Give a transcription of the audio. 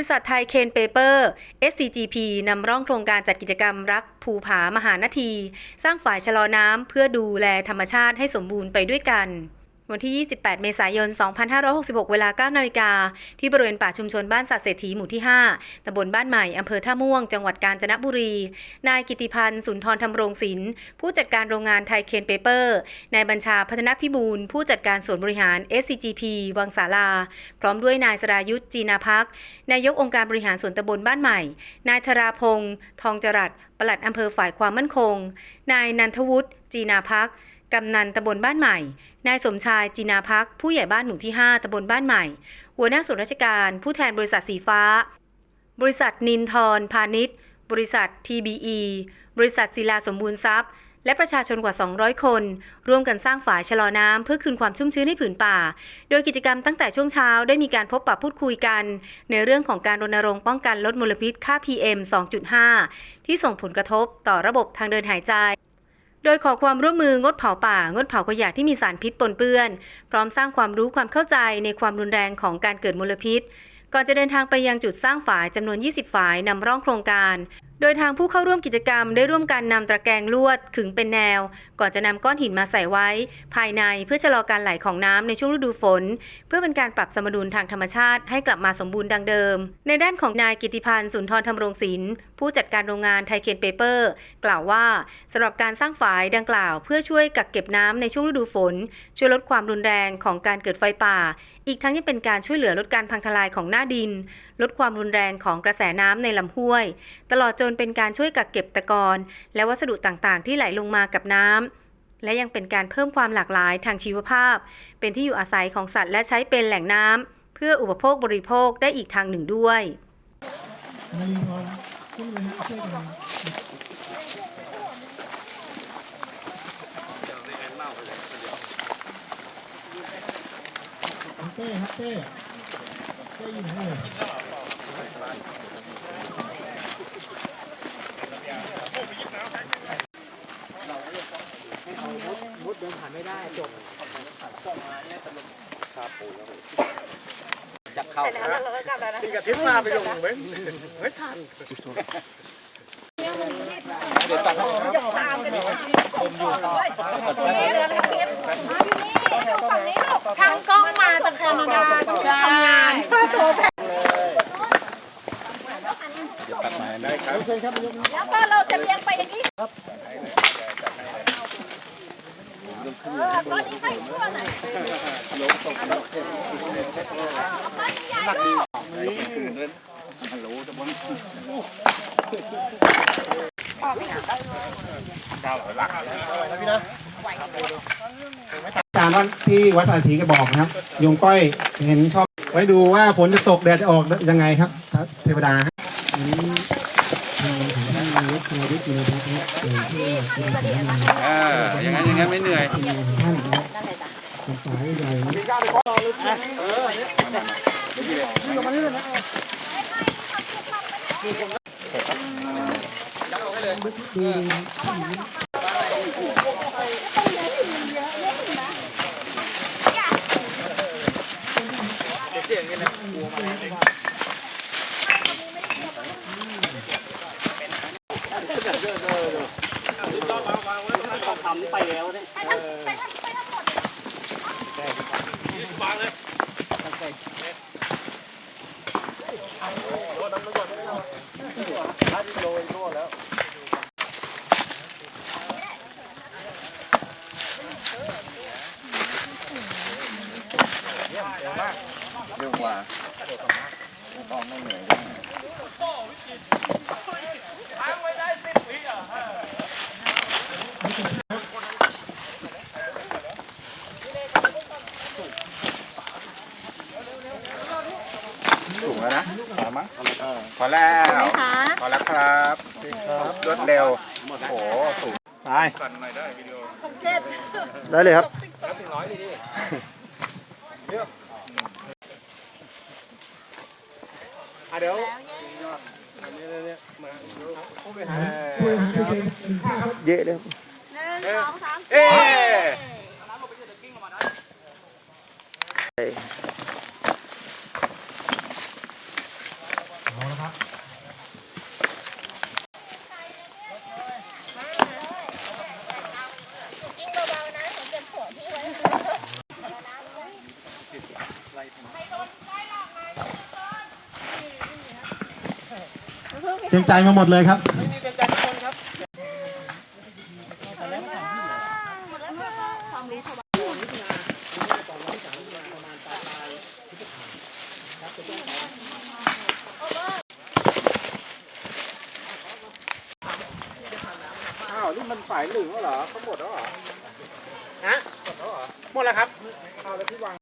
ริษัทไทยเคนเปเปอร์ SCGP นำร่องโครงการจัดกิจกรรมรักภูผามหานาที สร้างฝ่ายชะลอน้ำเพื่อดูแลธรรมชาติให้สมบูรณ์ไปด้วยกัน วันที่ 28 เมษายน 2566 เวลา 9 นาฬิกา ที่บริเวณป่าชุมชนบ้านสัตว์เศรษฐีหมู่ที่ 5ตำบลบ้านใหม่ อำเภอท่าม่วง จังหวัดกาญจนบุรี นายกิติพันธ์สุนทรธรรมรงศิลป์ ผู้จัดการโรงงานไทยเคนเปเปอร์ นายบัญชาพัฒนพิบูล ผู้จัดการส่วนบริหาร SCGP วังสาลา พร้อมด้วยนายสรายุทธจีนาพัก นายกองค์การบริหารส่วนตำบลบ้านใหม่ นายธราพงศ์ ทองจรัสปลัดอำเภอฝ่ายความมั่นคง นายนันทวุฒิจีนาพัก กำนันตำบลบ้านใหม่ นายสมชายจีนาพัก ผู้ใหญ่บ้านหมู่ที่ 5ตำบลบ้านใหม่ หัวหน้าส่วนราชการ ผู้แทนบริษัทสีฟ้า บริษัทนินทรพาณิชย์ บริษัท TBE บริษัทศิลาสมบูรณ์ทรัพย์ และประชาชนกว่า 200 คน ร่วมกันสร้างฝายชะลอน้ำเพื่อคืนความชุ่มชื้นให้ผืนป่า โดยกิจกรรมตั้งแต่ช่วงเช้าได้มีการพบปะพูดคุยกัน ในเรื่องของการรณรงค์ป้องกันลดมลพิษค่า PM 2.5 ที่ส่งผลกระทบต่อระบบทางเดินหายใจ โดยขอความร่วมมืองดเผาป่า งดเผาขยะที่มีสารพิษปนเปื้อน พร้อมสร้างความรู้ความเข้าใจในความรุนแรงของการเกิดมลพิษ ก่อนจะเดินทางไปยังจุดสร้างฝายจำนวน 20 ฝายนำร่องโครงการ โดยทางผู้เข้าร่วมกิจกรรมได้ร่วมกันนำตะแกรงลวดขึงเป็นแนว ก่อนจะนำก้อนหินมาใส่ไว้ ภายในเพื่อชะลอการไหลของน้ำในช่วงฤดูฝน เพื่อเป็นการปรับสมดุลทางธรรมชาติให้กลับมาสมบูรณ์ดังเดิม ในด้านของนายกิติพันธ์สุนทรธรรมรงศิลป์ผู้จัดการโรงงานไทเคนเปเปอร์ กล่าวว่าสำหรับการสร้างฝายดังกล่าว เพื่อช่วยกักเก็บน้ำในช่วงฤดูฝน ช่วยลดความรุนแรงของการเกิดไฟป่า อีกทั้งยังเป็นการช่วยเหลือลดการพังทลายของหน้าดิน ลดความรุนแรงของกระแสน้ำในลำห้วย ตลอดจนเป็นการช่วยกักเก็บตะกอนและวัสดุต่างๆ ที่ไหลลงมากับน้ำและยังเป็นการเพิ่มความหลากหลายทางชีวภาพ เป็นที่อยู่อาศัยของสัตว์และใช้เป็นแหล่งน้ำเพื่ออุปโภคบริโภคได้อีกทางหนึ่งด้วยมีพอขึ้น เลยนะช่วยกันเต้ครับเต้เต้อยู่ไหนเอ่ยทางกล้องมาจากแคนาดาทำงานเพื่อโทรแพเชิญครับนายกนะแล้วก็เราจะเลี้ยงไป อย่างนี้เออตอนนี้ไปทั่วไหนออกไม่ถึงการว่าที่วัดสาธีก็บอกนะครับโยมก้อยเห็นชอบไว้ดูว่าฝนจะตกแดดจะออกยังไงครับ เทวดา อย่างนั้นอย่างนั้นไม่เหนื่อย ท่านนายกอ่าอย่างนั้นอย่างนั้นไม่เหนื่อยเป็นของท่านนะครับเป็นสายใหญ่นะเร็วกว่า ต้องไม่เหนื่อยสูงแล้วนะพอมั้งพอแล้วพอแล้วครับรวดเร็วโอ้โหสูงไปสั่นหน่ อยได้วิดีโอได้เลยครับเยอะเลยเอ๊ เตรียมใจมาหมดเลยครับอ้าวนี่มันฝ่ายหนึ่งแล้วเหรอเขาหมดแล้วเหรอฮะหมดแล้วครับเอาแล้วที่วาง